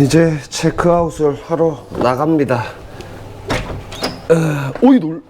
이제 체크아웃을 하러 나갑니다. 어, 오이 놀.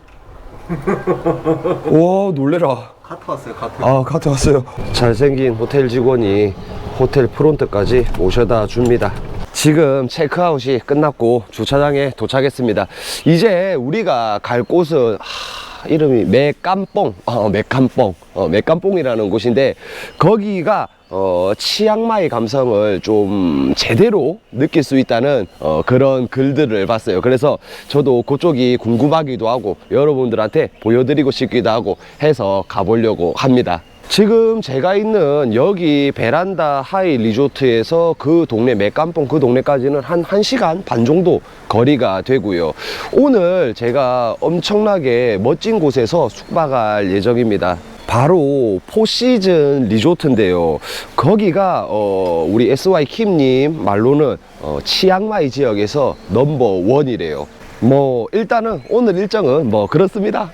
와 놀래라. 카트 왔어요 카트 아 카트 왔어요. 잘생긴 호텔 직원이 호텔 프론트까지 모셔다 줍니다. 지금 체크아웃이 끝났고 주차장에 도착했습니다. 이제 우리가 갈 곳은 하, 이름이 맥감뽕, 어, 맥감뽕, 어, 맥감뽕이라는 곳인데 거기가 어, 치앙마이 감성을 좀 제대로 느낄 수 있다는 어, 그런 글들을 봤어요. 그래서 저도 그쪽이 궁금하기도 하고 여러분들한테 보여드리고 싶기도 하고 해서 가보려고 합니다. 지금 제가 있는 여기 베란다 하이 리조트에서 그 동네 맥감봉 그 동네까지는 한 1시간 반 정도 거리가 되고요. 오늘 제가 엄청나게 멋진 곳에서 숙박할 예정입니다. 바로 포시즌 리조트인데요. 거기가 어, 우리 SY 킴님 말로는 어, 치앙마이 지역에서 넘버 원이래요. 뭐 일단은 오늘 일정은 뭐 그렇습니다.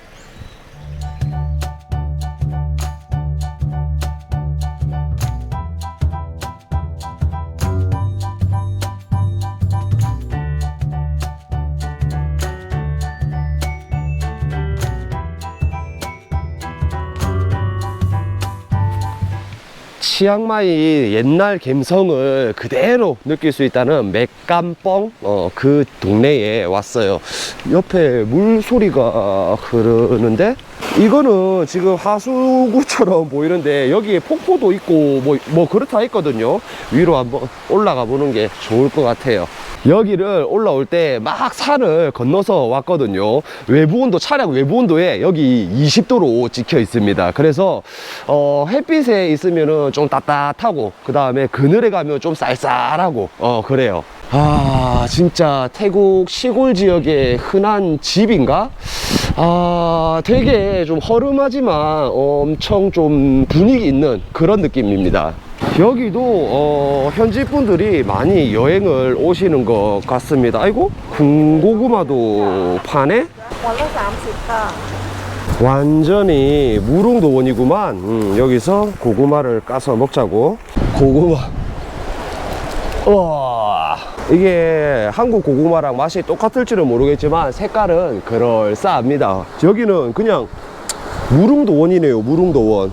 치앙마이 옛날 감성을 그대로 느낄 수 있다는 맥감뻥 어, 그 동네에 왔어요. 옆에 물 소리가 흐르는데 이거는 지금 하수구처럼 보이는데 여기에 폭포도 있고 뭐, 뭐 그렇다 했거든요. 위로 한번 올라가 보는 게 좋을 것 같아요. 여기를 올라올 때 막 산을 건너서 왔거든요. 외부 온도, 차량 외부 온도에 여기 20도로 찍혀 있습니다. 그래서, 어, 햇빛에 있으면은 좀 따뜻하고, 그 다음에 그늘에 가면 좀 쌀쌀하고, 어, 그래요. 아, 진짜 태국 시골 지역의 흔한 집인가? 아, 되게 좀 허름하지만 엄청 좀 분위기 있는 그런 느낌입니다. 여기도 어, 현지 분들이 많이 여행을 오시는 것 같습니다. 아이고 군고구마도 파네. 원로 30가 완전히 무릉도원이구만. 음, 여기서 고구마를 까서 먹자고. 고구마. 와 이게 한국 고구마랑 맛이 똑같을지는 모르겠지만 색깔은 그럴싸합니다. 여기는 그냥 무릉도원이네요. 무릉도원.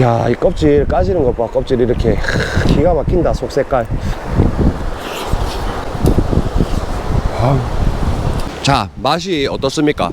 야, 이 껍질 까지는 것 봐. 껍질 이렇게 하, 기가 막힌다. 속 색깔. 아. 자, 맛이 어떻습니까?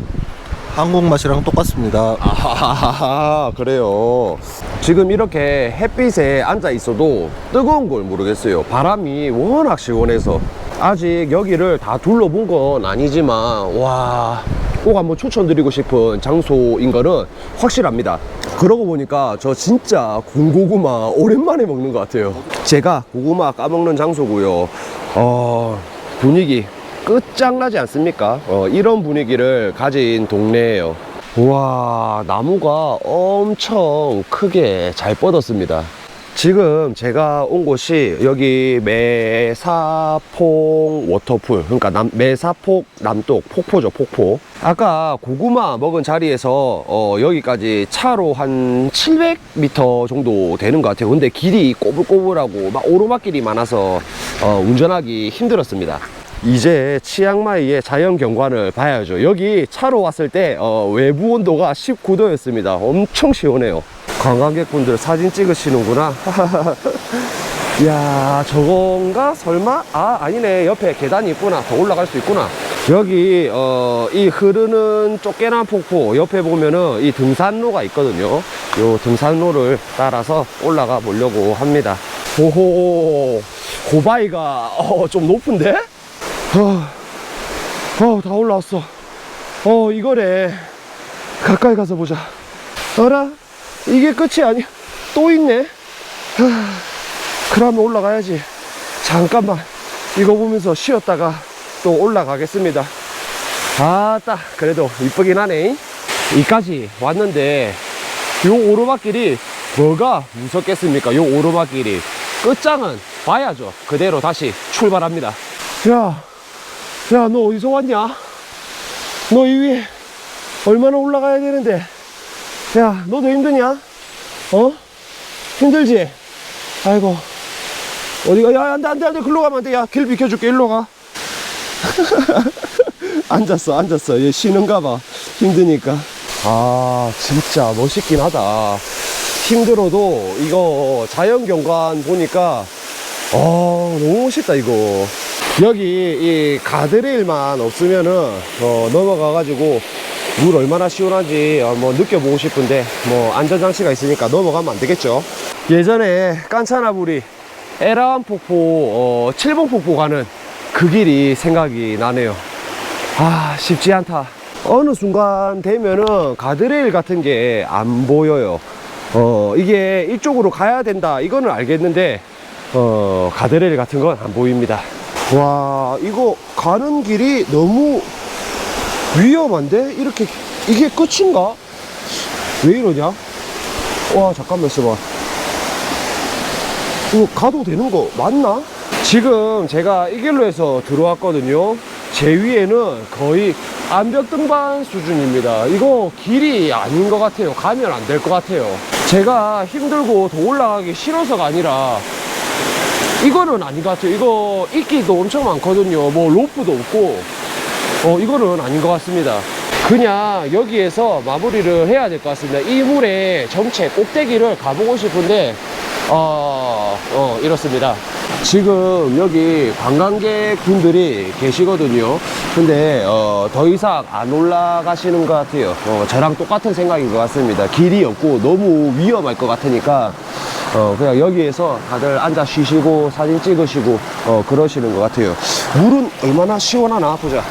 한국 맛이랑 똑같습니다 아하하하 그래요 지금 이렇게 햇빛에 앉아 있어도 뜨거운 걸 모르겠어요. 바람이 워낙 시원해서. 아직 여기를 다 둘러본 건 아니지만 와 꼭 한번 추천드리고 싶은 장소인 거는 확실합니다. 그러고 보니까 저 진짜 군고구마 오랜만에 먹는 것 같아요. 제가 고구마 까먹는 장소고요. 어 분위기 끝장나지 않습니까? 어, 이런 분위기를 가진 동네예요. 우와, 나무가 엄청 크게 잘 뻗었습니다. 지금 제가 온 곳이 여기 매사폭 워터풀, 그러니까 남, 매사폭 남독 폭포죠, 폭포. 아까 고구마 먹은 자리에서 어, 여기까지 차로 한 700m 정도 되는 것 같아요. 근데 길이 꼬불꼬불하고 막 오르막길이 많아서 어, 운전하기 힘들었습니다. 이제 치앙마이의 자연 경관을 봐야죠. 여기 차로 왔을 때 어, 외부 온도가 19도였습니다. 엄청 시원해요. 관광객분들 사진 찍으시는구나. 야 저건가 설마 아 아니네 옆에 계단이 있구나 더 올라갈 수 있구나 여기 어, 이 흐르는 쫓겨난 폭포 옆에 보면은 이 등산로가 있거든요 요 등산로를 따라서 올라가 보려고 합니다 오호 고바위가 어, 좀 높은데 어, 어, 다 올라왔어. 어, 이거래. 가까이 가서 보자. 어라? 이게 끝이 아니야. 또 있네. 하, 그러면 올라가야지. 잠깐만. 이거 보면서 쉬었다가 또 올라가겠습니다. 아따, 그래도 이쁘긴 하네. 이까지 왔는데, 요 오르막길이 뭐가 무섭겠습니까? 요 오르막길이. 끝장은 봐야죠. 그대로 다시 출발합니다. 야, 야, 너 어디서 왔냐? 너 이 위에 얼마나 올라가야 되는데? 야, 너도 힘드냐? 어? 힘들지? 아이고, 어디가? 야 안 돼 안 돼 안 돼 글로 가면 안 돼. 야 길 비켜줄게. 일로 가. 앉았어 앉았어. 얘 쉬는가 봐. 힘드니까. 아 진짜 멋있긴 하다. 힘들어도 이거 자연 경관 보니까 어 너무 멋있다 이거 여기 이 가드레일만 없으면은 어, 넘어가 가지고 물 얼마나 시원한지 어, 뭐 느껴보고 싶은데 뭐 안전장치가 있으니까 넘어가면 안 되겠죠. 예전에 깐차나불이 에라완 폭포 어, 7번 폭포 가는 그 길이 생각이 나네요. 아 쉽지 않다. 어느 순간 되면은 가드레일 같은 게 안 보여요. 어 이게 이쪽으로 가야 된다. 이거는 알겠는데 어 가드레일 같은 건 안 보입니다 와 이거 가는 길이 너무 위험한데 이렇게 이게 끝인가 왜 이러냐 와 잠깐만 있어봐 이거 가도 되는 거 맞나? 지금 제가 이 길로 해서 들어왔거든요. 제 위에는 거의 암벽 등반 수준입니다. 이거 길이 아닌 것 같아요. 가면 안 될 것 같아요. 제가 힘들고 더 올라가기 싫어서가 아니라 이거는 아닌 것 같아요. 이거 있기도 엄청 많거든요. 뭐 로프도 없고 어 이거는 아닌 것 같습니다. 그냥 여기에서 마무리를 해야 될 것 같습니다. 이 물의 정체 꼭대기를 가보고 싶은데 어, 어 이렇습니다. 지금 여기 관광객 분들이 계시거든요. 근데 어, 더 이상 안 올라가시는 것 같아요. 어, 저랑 똑같은 생각인 것 같습니다. 길이 없고 너무 위험할 것 같으니까 어, 그냥 여기에서 다들 앉아 쉬시고 사진 찍으시고 어, 그러시는 것 같아요. 물은 얼마나 시원하나 보자.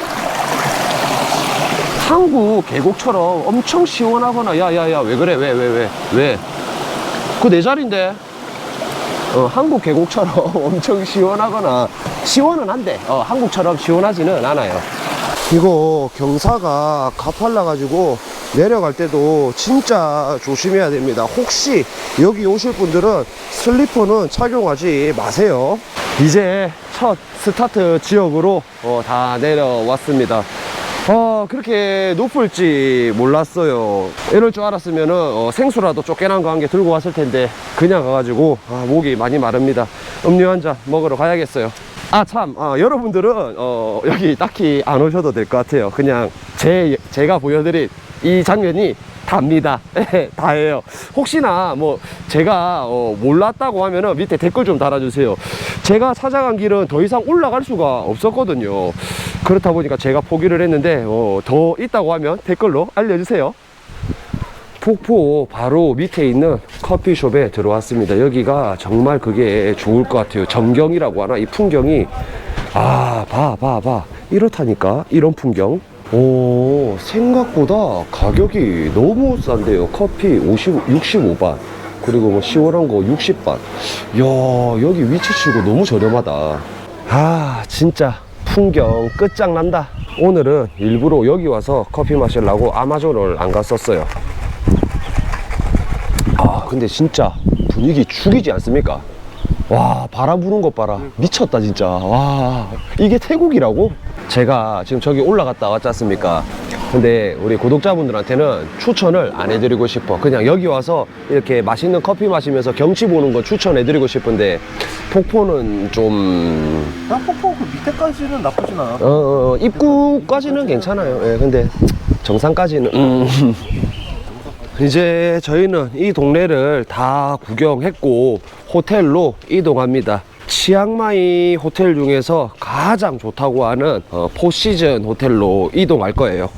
한국 계곡처럼 엄청 시원하거나 야야야 왜 그래? 왜 왜 왜? 왜? 그 내 자리인데. 어, 한국 계곡처럼 엄청 시원하거나 시원은 한데 어, 한국처럼 시원하지는 않아요. 이거 경사가 가팔라 가지고 내려갈 때도 진짜 조심해야 됩니다 혹시 여기 오실 분들은 슬리퍼는 착용하지 마세요 이제 첫 스타트 지역으로 어, 다 내려왔습니다 어, 그렇게 높을지 몰랐어요. 이럴 줄 알았으면은, 어, 생수라도 쫓겨난 거 한 개 들고 왔을 텐데, 그냥 가가지고, 아, 목이 많이 마릅니다. 음료 한 잔 먹으러 가야겠어요. 아, 참, 아, 여러분들은, 어, 여기 딱히 안 오셔도 될 것 같아요. 그냥 제, 제가 보여드린 이 장면이 답니다. 다예요. 혹시나 뭐 제가 어, 몰랐다고 하면은 밑에 댓글 좀 달아주세요. 제가 찾아간 길은 더 이상 올라갈 수가 없었거든요. 그렇다 보니까 제가 포기를 했는데 어, 더 있다고 하면 댓글로 알려주세요. 폭포 바로 밑에 있는 커피숍에 들어왔습니다. 여기가 정말 그게 좋을 것 같아요. 전경이라고 하나? 이 풍경이 아, 봐, 봐, 봐. 이렇다니까? 이런 풍경. 오, 생각보다 가격이 너무 싼데요. 커피 50, 65ባት. 그리고 뭐 시원한 거 60밭. 야 여기 위치치고 너무 저렴하다. 아, 진짜 풍경 끝장난다. 오늘은 일부러 여기 와서 커피 마시려고 아마존을 안 갔었어요. 아 근데 진짜 분위기 죽이지 않습니까? 와 바람 부는 것 봐라 미쳤다 진짜 와 이게 태국이라고? 제가 지금 저기 올라갔다 왔지 않습니까? 근데 우리 구독자분들한테는 추천을 안 해드리고 싶어 그냥 여기 와서 이렇게 맛있는 커피 마시면서 경치 보는 거 추천해드리고 싶은데 폭포는 좀나 폭포 그 밑에까지는 나쁘진 않아. 어, 어, 입구까지는 괜찮아요. 예, 근데 정상까지는. 음. 이제 저희는 이 동네를 다 구경했고 호텔로 이동합니다. 치앙마이 호텔 중에서 가장 좋다고 하는 어, 포시즌 호텔로 이동할 거예요.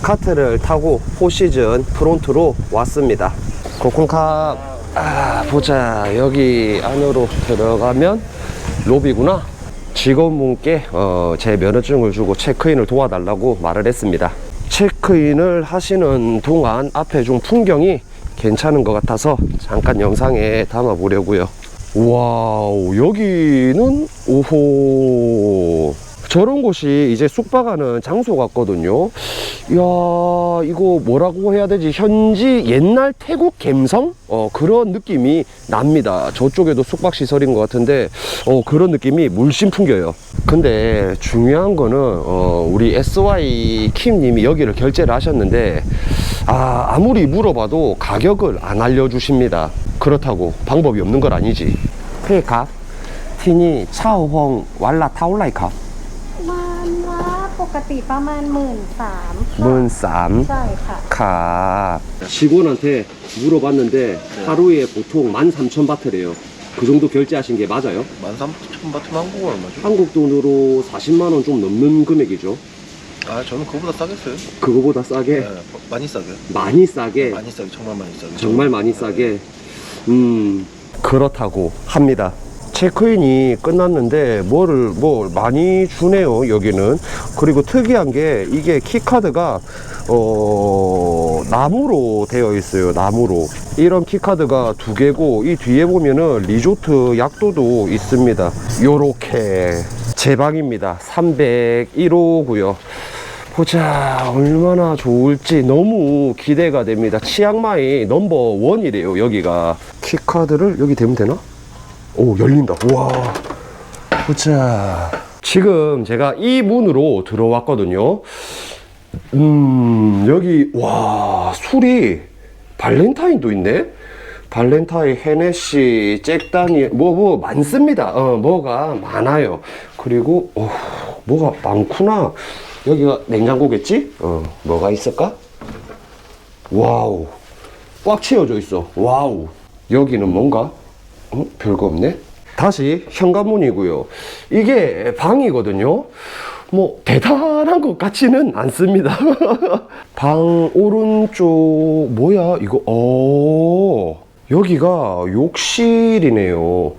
카트를 타고 포시즌 프론트로 왔습니다. 코쿤캅 아, 보자 여기 안으로 들어가면 로비구나. 직원분께 어, 제 면허증을 주고 체크인을 도와달라고 말을 했습니다. 체크인을 하시는 동안 앞에 좀 풍경이 괜찮은 것 같아서 잠깐 영상에 담아 보려고요. 와우 여기는 오호 저런 곳이 이제 숙박하는 장소 같거든요. 이야 이거 뭐라고 해야 되지? 현지 옛날 태국 갬성? 어, 그런 느낌이 납니다. 저쪽에도 숙박시설인 것 같은데 어, 그런 느낌이 물씬 풍겨요. 근데 중요한 거는 어, 우리 SY 킴님이 여기를 결제를 하셨는데 아, 아무리 물어봐도 가격을 안 알려주십니다. 그렇다고 방법이 없는 건 아니지. 그러니까 티니 차오홍 왈라 타올라이카. กติประมาณหมื่นสาม 문쌈 ใช่ค่ะ 카 직원한테 물어봤는데 하루에 보통 13,000바트래요 그 정도 결제하신 게 맞아요? 13,000바트 한국어 얼마죠? 한국 돈으로 40만 원 좀 넘는 금액이죠 아 저는 그거보다 싸겠어요 그거보다 싸게 네, 많이 싸게 많이 싸게 많이 싸게 정말 많이 싸게 정말 많이 싸게 음 그렇다고 합니다 체크인이 끝났는데 뭐를 뭐 많이 주네요 여기는. 그리고 특이한 게 이게 키카드가 어 나무로 되어 있어요 나무로. 이런 키카드가 두 개고 이 뒤에 보면은 리조트 약도도 있습니다. 요렇게 제 방입니다. 301호고요. 보자 얼마나 좋을지 너무 기대가 됩니다. 치앙마이 넘버 원이래요 여기가. 키카드를 여기 대면 되나? 오 열린다. 우와. 보자 지금 제가 이 문으로 들어왔거든요. 음 여기 와 술이 발렌타인도 있네? 발렌타인 헤네시 잭다니 뭐 뭐 많습니다. 어 뭐가 많아요. 그리고 어 뭐가 많구나. 여기가 냉장고겠지? 어 뭐가 있을까? 와우. 꽉 채워져 있어. 와우. 여기는 뭔가 어? 별거 없네? 다시 현관문이고요. 이게 방이거든요. 뭐 대단한 것 같지는 않습니다. 방 오른쪽 뭐야 이거? 어 여기가 욕실이네요.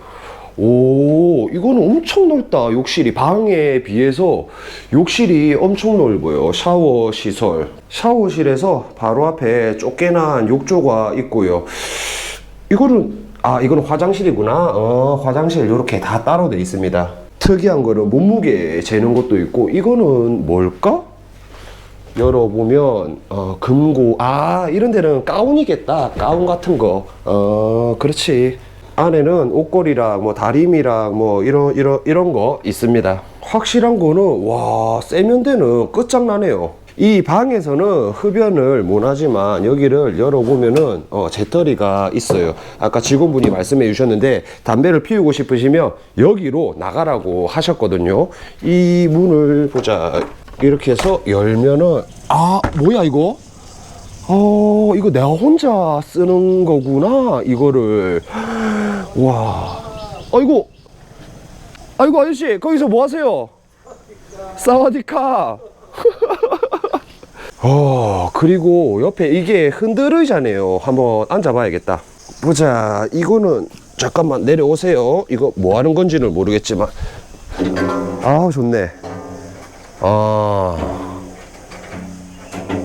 오 이거는 엄청 넓다 욕실이. 방에 비해서 욕실이 엄청 넓어요. 샤워 시설. 샤워실에서 바로 앞에 쫓겨난 욕조가 있고요. 이거는 아 이거는 화장실이구나. 어 화장실 이렇게 다 따로 돼 있습니다. 특이한 거는 몸무게 재는 것도 있고 이거는 뭘까? 열어보면 어 금고 아 이런 데는 가운이겠다. 가운 같은 거어 그렇지. 안에는 옷걸이랑 뭐 다림이랑 뭐 이런 이런 이런 거 있습니다. 확실한 거는 와 세면대는 끝장나네요 이 방에서는 흡연을 못하지만 여기를 열어보면은 어, 재떨이가 있어요. 아까 직원분이 말씀해 주셨는데 담배를 피우고 싶으시면 여기로 나가라고 하셨거든요. 이 문을 보자. 이렇게 해서 열면은 아 뭐야 이거? 어 이거 내가 혼자 쓰는 거구나 이거를 와 아이고 아이고 아저씨 거기서 뭐 하세요? 사와디카 어, 그리고 옆에 이게 흔들의자네요. 한번 앉아봐야겠다. 보자. 이거는 잠깐만 내려오세요. 이거 뭐 하는 건지는 모르겠지만. 아, 좋네. 아.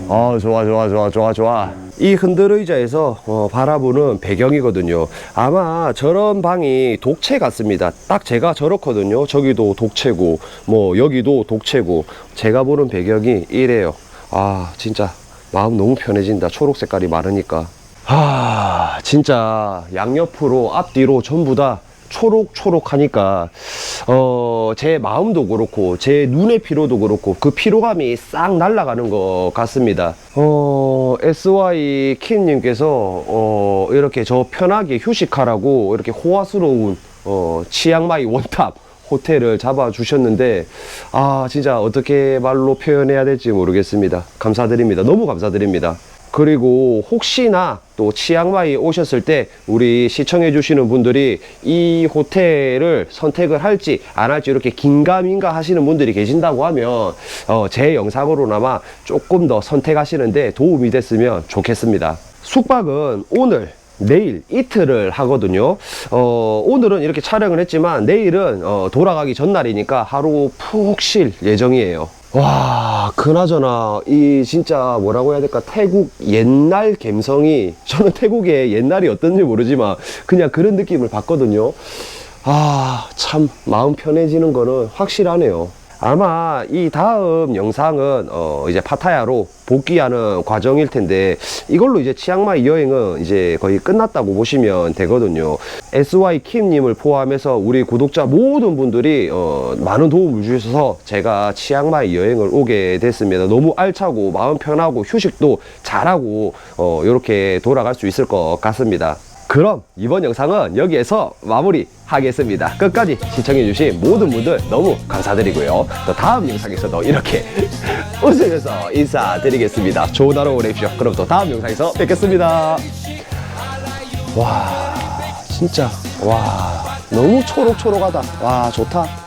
아, 좋아, 좋아, 좋아, 좋아, 좋아. 이 흔들의자에서 어, 바라보는 배경이거든요. 아마 저런 방이 독채 같습니다. 딱 제가 저렇거든요. 저기도 독채고, 뭐, 여기도 독채고, 제가 보는 배경이 이래요. 아, 진짜 마음 너무 편해진다. 초록 색깔이 많으니까. 아, 진짜 양옆으로 앞뒤로 전부 다 초록초록 하니까 어, 제 마음도 그렇고 제 눈의 피로도 그렇고 그 피로감이 싹 날아가는 것 같습니다. 어, SY 킴님께서 어, 이렇게 저 편하게 휴식하라고 이렇게 호화스러운 어, 치앙마이 원탑 호텔을 잡아 주셨는데 아 진짜 어떻게 말로 표현해야 될지 모르겠습니다. 감사드립니다. 너무 감사드립니다. 그리고 혹시나 또 치앙마이 오셨을 때 우리 시청해 주시는 분들이 이 호텔을 선택을 할지 안 할지 이렇게 긴가민가 하시는 분들이 계신다고 하면 어, 제 영상으로나마 조금 더 선택하시는데 도움이 됐으면 좋겠습니다. 숙박은 오늘 내일 이틀을 하거든요. 어, 오늘은 이렇게 촬영을 했지만 내일은 어, 돌아가기 전날이니까 하루 푹 쉴 예정이에요. 와, 그나저나 이 진짜 뭐라고 해야 될까? 태국 옛날 감성이 저는 태국의 옛날이 어떤지 모르지만 그냥 그런 느낌을 받거든요. 아, 참 마음 편해지는 거는 확실하네요. 아마 이 다음 영상은 어 이제 파타야로 복귀하는 과정일 텐데 이걸로 이제 치앙마이 여행은 이제 거의 끝났다고 보시면 되거든요. SY 킴님을 포함해서 우리 구독자 모든 분들이 어 많은 도움을 주셔서 제가 치앙마이 여행을 오게 됐습니다. 너무 알차고 마음 편하고 휴식도 잘하고 어 이렇게 돌아갈 수 있을 것 같습니다. 그럼 이번 영상은 여기에서 마무리 하겠습니다. 끝까지 시청해주신 모든 분들 너무 감사드리고요. 또 다음 영상에서도 이렇게 웃으면서 인사드리겠습니다. 좋은 하루 보내십시오. 그럼 또 다음 영상에서 뵙겠습니다. 와, 진짜, 와, 너무 초록초록하다. 와, 좋다.